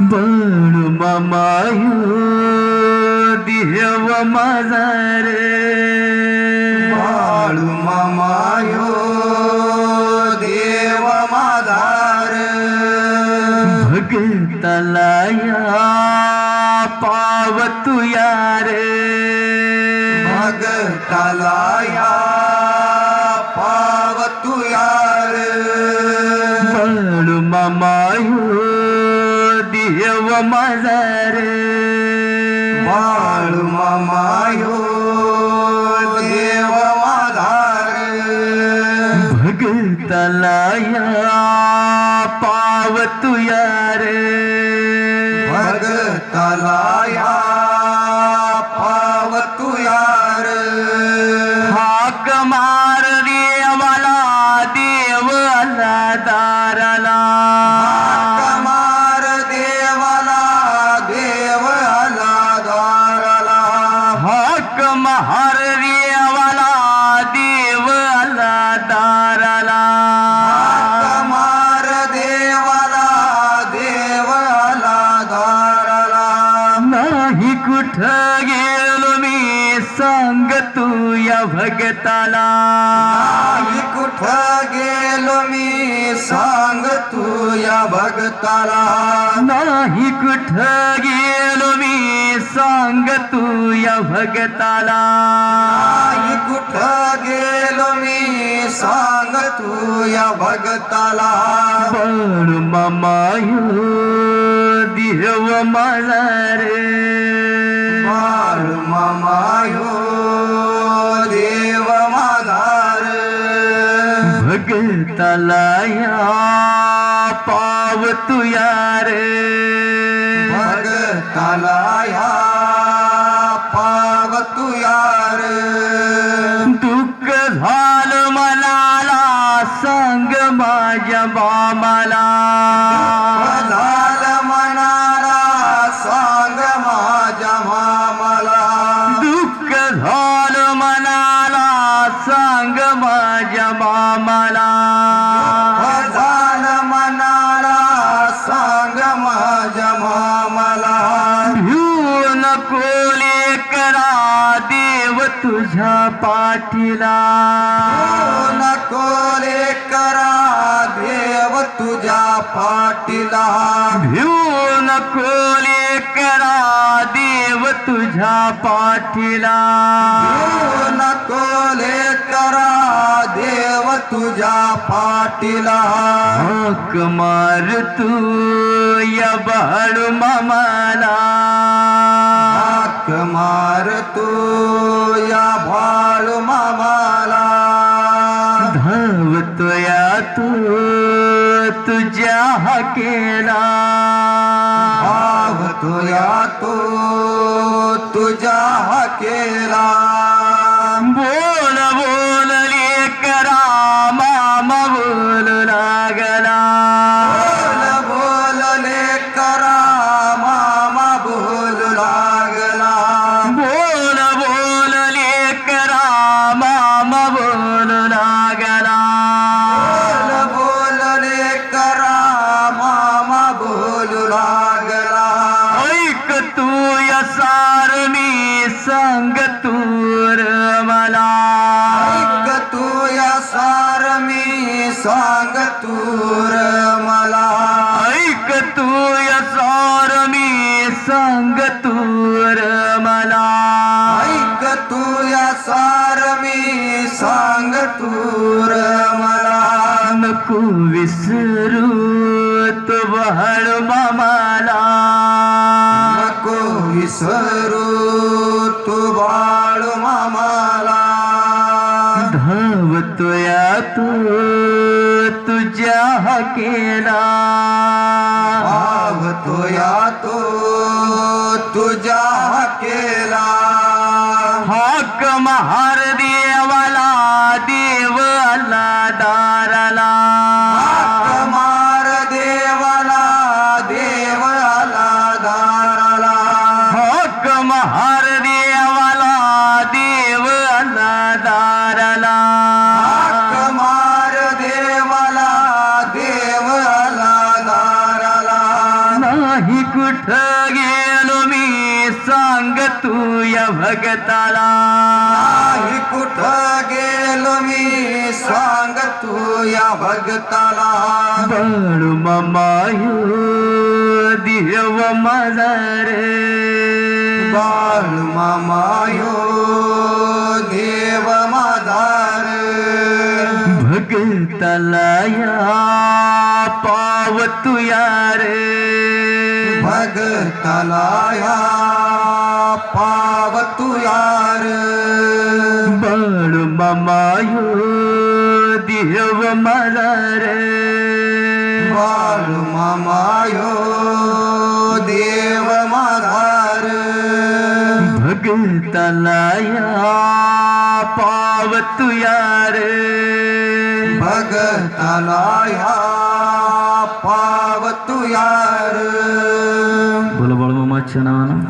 बळू मामायो देव माझा रे बाळू मामायो देव माधार भगतला या पाव तू रे भगताला या पाव तू यार. बळू मामायो माझा रे बाळू मामायो देव माधार. भगतला या पाव तू रे भगताला या पाव तू यार. हाक मार देवाला देव आला दाराला. गेलो मी सांग तू या भगताला. नाही कुठ गेलो मी सांग तू या भगताला. नाही कुठ गेलो मी सांग तू या भगताला. नाही कुठ गेलो मी सांग तू या भगताला. पण मामायो देव माझा रे. भगताला या पाव तू रे भगताला या पाव तू यार. दुःख झालं मनाला सांग माझ्या बामाला. तुझ्या पाठीला. नको रे करा देव तुझ्या पाटीला भिऊ नको लेकरा देव तुझ्या पाठीला. नको ले करा देव तुझ्या पाटीला हाक मार तू या बाळू मामाला. केला भाव तुया तो तुझ्या हकेला या सार मी सांग तूर मला. तू या सार मी सांग तूर मला. ऐक तू या सार मी सांग तूर धावतोया तू तुझ्या हाकेला. भाव तोया तो तुझ्या केला हाक महार देवाला देव आला दाराला मार देवाला देव आला दाराला. हाक महार कुठ गेलो मी सांग तू या भगताला. नाही कुठं गेलो मी सांग तू या भगताला. बाळू मामायो देव माझा रे. बाळ मामायो देव माधार भगताला या पाव तू यार भगताला या पाव तू यार बाळू मामायो देव माझा रे बाळ मामायो देव माधार भगताला या पाव तू यार भगताला या पाव तू यार। बोला बाळू मामाच्या नावानं